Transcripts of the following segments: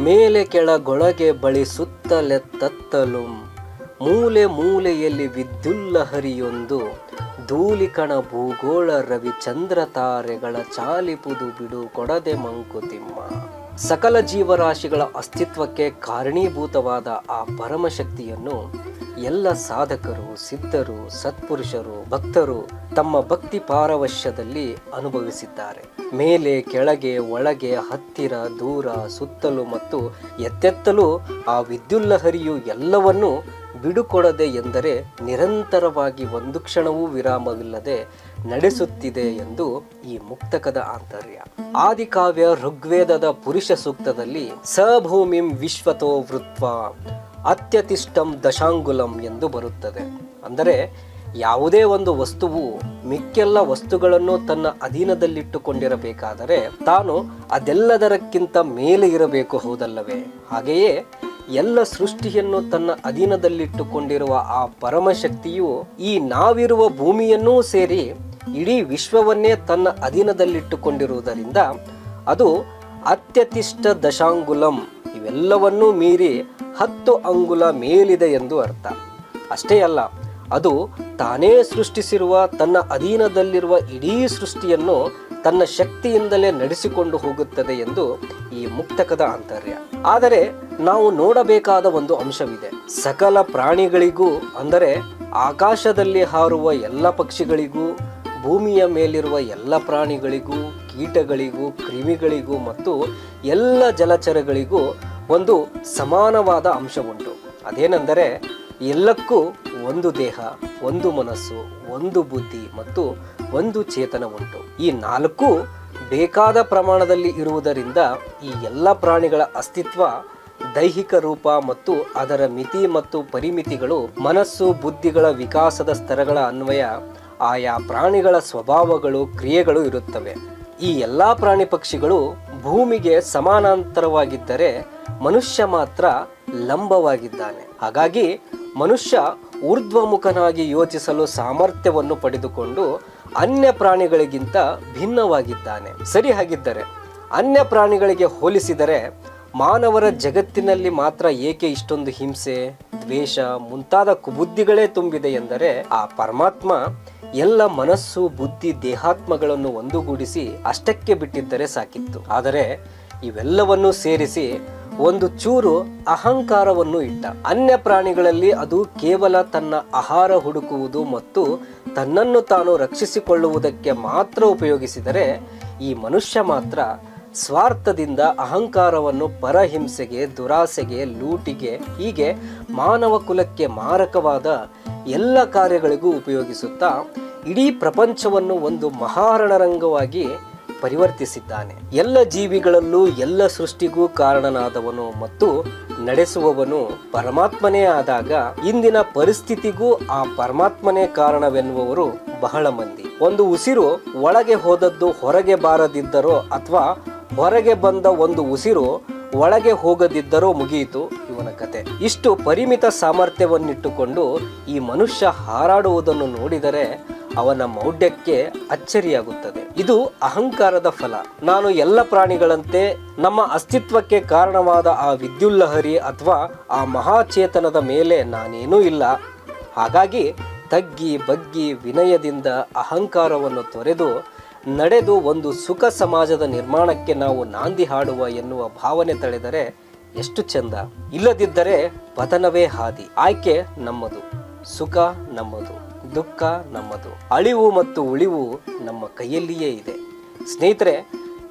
ಮೇಲೆ ಕೆಳಗೊಳಗೆ ಬಳಿ ಸುತ್ತಲೆತ್ತತ್ತಲು ಮೂಲೆ ಮೂಲೆಯಲ್ಲಿ ವಿದ್ಯುಲ್ಲಹರಿಯೊಂದು ಧೂಲಿಕಣ ಭೂಗೋಳ ರವಿ ಚಂದ್ರ ತಾರೆಗಳ ಚಾಲಿಪುದು ಬಿಡು ಕೊಡದೆ ಮಂಕುತಿಮ್ಮ ಸಕಲ ಜೀವರಾಶಿಗಳ ಅಸ್ತಿತ್ವಕ್ಕೆ ಕಾರಣೀಭೂತವಾದ ಆ ಪರಮಶಕ್ತಿಯನ್ನು ಎಲ್ಲ ಸಾಧಕರು, ಸಿದ್ಧರು, ಸತ್ಪುರುಷರು, ಭಕ್ತರು ತಮ್ಮ ಭಕ್ತಿ ಪಾರವಶ್ಯದಲ್ಲಿ ಅನುಭವಿಸಿದ್ದಾರೆ. ಮೇಲೆ, ಕೆಳಗೆ, ಒಳಗೆ, ಹತ್ತಿರ, ದೂರ, ಸುತ್ತಲೂ ಮತ್ತು ಎತ್ತೆತ್ತಲೂ ಆ ವಿದ್ಯುಲ್ಲಹರಿಯು ಎಲ್ಲವನ್ನೂ ಬಿಡುಕೊಡದೆ ಎಂದರೆ ನಿರಂತರವಾಗಿ ಒಂದು ಕ್ಷಣವೂ ವಿರಾಮವಿಲ್ಲದೆ ನಡೆಸುತ್ತಿದೆ ಎಂದು ಈ ಮುಕ್ತಕದ ಆಂತರ್ಯ. ಆದಿಕಾವ್ಯ ಋಗ್ವೇದದ ಪುರುಷ ಸೂಕ್ತದಲ್ಲಿ ಸಭೂಮಿಂ ವಿಶ್ವತೋ ವೃತ್ವ. ಅತ್ಯತಿಷ್ಟಂ ದಶಾಂಗುಲಂ ಎಂದು ಬರುತ್ತದೆ. ಅಂದರೆ ಯಾವುದೇ ಒಂದು ವಸ್ತುವು ಮಿಕ್ಕೆಲ್ಲ ವಸ್ತುಗಳನ್ನು ತನ್ನ ಅಧೀನದಲ್ಲಿಟ್ಟುಕೊಂಡಿರಬೇಕಾದರೆ ತಾನು ಅದೆಲ್ಲದರಕ್ಕಿಂತ ಮೇಲೆ ಇರಬೇಕು ಹೌದಲ್ಲವೇ? ಹಾಗೆಯೇ ಎಲ್ಲ ಸೃಷ್ಟಿಯನ್ನು ತನ್ನ ಅಧೀನದಲ್ಲಿಟ್ಟುಕೊಂಡಿರುವ ಆ ಪರಮಶಕ್ತಿಯು ಈ ನಾವಿರುವ ಭೂಮಿಯನ್ನೂ ಸೇರಿ ಇಡೀ ವಿಶ್ವವನ್ನೇ ತನ್ನ ಅಧೀನದಲ್ಲಿಟ್ಟುಕೊಂಡಿರುವುದರಿಂದ ಅದು ಅತ್ಯತಿಷ್ಠ ದಶಾಂಗುಲಂ. ಇವೆಲ್ಲವನ್ನೂ ಮೀರಿ ಹತ್ತು ಅಂಗುಲ ಮೇಲಿದೆ ಎಂದು ಅರ್ಥ. ಅಷ್ಟೇ ಅಲ್ಲ, ಅದು ತಾನೇ ಸೃಷ್ಟಿಸಿರುವ ತನ್ನ ಅಧೀನದಲ್ಲಿರುವ ಇಡೀ ಸೃಷ್ಟಿಯನ್ನು ತನ್ನ ಶಕ್ತಿಯಿಂದಲೇ ನಡೆಸಿಕೊಂಡು ಹೋಗುತ್ತದೆ ಎಂದು ಈ ಮುಕ್ತಕದ ಆಂತರ್ಯ. ಆದರೆ ನಾವು ನೋಡಬೇಕಾದ ಒಂದು ಅಂಶವಿದೆ. ಸಕಲ ಪ್ರಾಣಿಗಳಿಗೂ, ಅಂದರೆ ಆಕಾಶದಲ್ಲಿ ಹಾರುವ ಎಲ್ಲ ಪಕ್ಷಿಗಳಿಗೂ, ಭೂಮಿಯ ಮೇಲಿರುವ ಎಲ್ಲ ಪ್ರಾಣಿಗಳಿಗೂ, ಕೀಟಗಳಿಗೂ, ಕ್ರಿಮಿಗಳಿಗೂ ಮತ್ತು ಎಲ್ಲ ಜಲಚರಗಳಿಗೂ ಒಂದು ಸಮಾನವಾದ ಅಂಶವುಂಟು. ಅದೇನೆಂದರೆ ಎಲ್ಲಕ್ಕೂ ಒಂದು ದೇಹ, ಒಂದು ಮನಸ್ಸು, ಒಂದು ಬುದ್ಧಿ ಮತ್ತು ಒಂದು ಚೇತನ ಉಂಟು ಈ ನಾಲ್ಕು ಬೇಕಾದ ಪ್ರಮಾಣದಲ್ಲಿ ಇರುವುದರಿಂದ ಈ ಎಲ್ಲ ಪ್ರಾಣಿಗಳ ಅಸ್ತಿತ್ವ, ದೈಹಿಕ ರೂಪ ಮತ್ತು ಅದರ ಮಿತಿ ಮತ್ತು ಪರಿಮಿತಿಗಳು ಮನಸ್ಸು, ಬುದ್ಧಿಗಳ ವಿಕಾಸದ ಸ್ತರಗಳ ಅನ್ವಯ, ಆಯಾ ಪ್ರಾಣಿಗಳ ಸ್ವಭಾವಗಳು, ಕ್ರಿಯೆಗಳು ಇರುತ್ತವೆ. ಈ ಎಲ್ಲ ಪ್ರಾಣಿ ಪಕ್ಷಿಗಳು ಭೂಮಿಗೆ ಸಮಾನಾಂತರವಾಗಿದ್ದರೆ ಮನುಷ್ಯ ಮಾತ್ರ ಲಂಬವಾಗಿದ್ದಾನೆ. ಹಾಗಾಗಿ ಮನುಷ್ಯ ಊರ್ಧ್ವಮುಖನಾಗಿ ಯೋಚಿಸಲು ಸಾಮರ್ಥ್ಯವನ್ನು ಪಡೆದುಕೊಂಡು ಅನ್ಯ ಪ್ರಾಣಿಗಳಿಗಿಂತ ಭಿನ್ನವಾಗಿದ್ದಾನೆ. ಸರಿ ಹಾಗಿದ್ದರೆ, ಅನ್ಯ ಪ್ರಾಣಿಗಳಿಗೆ ಹೋಲಿಸಿದರೆ ಮಾನವರ ಜಗತ್ತಿನಲ್ಲಿ ಮಾತ್ರ ಏಕೆ ಇಷ್ಟೊಂದು ಹಿಂಸೆ, ದ್ವೇಷ ಮುಂತಾದ ಕುಬುದ್ಧಿಗಳೇ ತುಂಬಿದೆ ಎಂದರೆ ಆ ಪರಮಾತ್ಮ ಎಲ್ಲ ಮನಸ್ಸು, ಬುದ್ಧಿ, ದೇಹಾತ್ಮಗಳನ್ನು ಒಂದುಗೂಡಿಸಿ ಅಷ್ಟಕ್ಕೆ ಬಿಟ್ಟಿದ್ದರೆ ಸಾಕಿತ್ತು. ಆದರೆ ಇವೆಲ್ಲವನ್ನೂ ಸೇರಿಸಿ ಒಂದು ಚೂರು ಅಹಂಕಾರವನ್ನು ಇಟ್ಟ. ಅನ್ಯ ಪ್ರಾಣಿಗಳಲ್ಲಿ ಅದು ಕೇವಲ ತನ್ನ ಆಹಾರ ಹುಡುಕುವುದು ಮತ್ತು ತನ್ನನ್ನು ತಾನು ರಕ್ಷಿಸಿಕೊಳ್ಳುವುದಕ್ಕೆ ಮಾತ್ರ ಉಪಯೋಗಿಸಿದರೆ ಈ ಮನುಷ್ಯ ಮಾತ್ರ ಸ್ವಾರ್ಥದಿಂದ ಅಹಂಕಾರವನ್ನು ಪರಹಿಂಸೆಗೆ, ದುರಾಸೆಗೆ, ಲೂಟಿಗೆ, ಹೀಗೆ ಮಾನವ ಕುಲಕ್ಕೆ ಮಾರಕವಾದ ಎಲ್ಲ ಕಾರ್ಯಗಳಿಗೂ ಉಪಯೋಗಿಸುತ್ತಾ ಇಡೀ ಪ್ರಪಂಚವನ್ನು ಒಂದು ಮಹಾರಣರಂಗವಾಗಿ ಪರಿವರ್ತಿಸಿದ್ದಾನೆ. ಎಲ್ಲ ಜೀವಿಗಳಲ್ಲೂ ಎಲ್ಲ ಸೃಷ್ಟಿಗೂ ಕಾರಣನಾದವನು ಮತ್ತು ನಡೆಸುವವನು ಪರಮಾತ್ಮನೇ ಆದಾಗ ಇಂದಿನ ಪರಿಸ್ಥಿತಿಗೂ ಆ ಪರಮಾತ್ಮನೇ ಕಾರಣವೆನ್ನುವವರು ಬಹಳ ಮಂದಿ. ಒಂದು ಉಸಿರು ಒಳಗೆ ಹೋದದ್ದು ಹೊರಗೆ ಬಾರದಿದ್ದರೋ ಅಥವಾ ಹೊರಗೆ ಬಂದ ಒಂದು ಉಸಿರು ಒಳಗೆ ಹೋಗದಿದ್ದರೋ ಮುಗಿಯಿತು ಇವನ ಕತೆ. ಇಷ್ಟು ಪರಿಮಿತ ಸಾಮರ್ಥ್ಯವನ್ನಿಟ್ಟುಕೊಂಡು ಈ ಮನುಷ್ಯ ಹಾರಾಡುವುದನ್ನು ನೋಡಿದರೆ ಅವನ ಮೌಢ್ಯಕ್ಕೆ ಅಚ್ಚರಿಯಾಗುತ್ತದೆ. ಇದು ಅಹಂಕಾರದ ಫಲ. ನಾನು ಎಲ್ಲ ಪ್ರಾಣಿಗಳಂತೆ ನಮ್ಮ ಅಸ್ತಿತ್ವಕ್ಕೆ ಕಾರಣವಾದ ಆ ವಿದ್ಯುಲ್ಲಹರಿ ಅಥವಾ ಆ ಮಹಾಚೇತನದ ಮೇಲೆ ನಾನೇನೂ ಇಲ್ಲ. ಹಾಗಾಗಿ ತಗ್ಗಿ ಬಗ್ಗಿ ವಿನಯದಿಂದ ಅಹಂಕಾರವನ್ನು ತೊರೆದು ನಡೆದು ಒಂದು ಸುಖ ಸಮಾಜದ ನಿರ್ಮಾಣಕ್ಕೆ ನಾವು ನಾಂದಿ ಹಾಡುವ ಎನ್ನುವ ಭಾವನೆ ತಳೆದರೆ ಎಷ್ಟು ಚಂದ. ಇಲ್ಲದಿದ್ದರೆ ಪತನವೇ ಹಾದಿ. ಆಯ್ಕೆ ನಮ್ಮದು, ಸುಖ ನಮ್ಮದು. ದುಃಖ ನಮ್ಮದು, ಅಳಿವು ಮತ್ತು ಉಳಿವು ನಮ್ಮ ಕೈಯಲ್ಲಿಯೇ ಇದೆ. ಸ್ನೇಹಿತರೆ,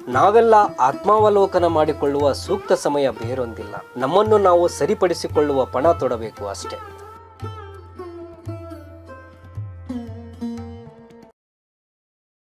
ನಾವೆಲ್ಲ ಆತ್ಮಾವಲೋಕನ ಮಾಡಿಕೊಳ್ಳುವ ಸೂಕ್ತ ಸಮಯ ಬೇರೊಂದಿಲ್ಲ. ನಮ್ಮನ್ನು ನಾವು ಸರಿಪಡಿಸಿಕೊಳ್ಳುವ ಪಣ ತೊಡಬೇಕು ಅಷ್ಟೇ.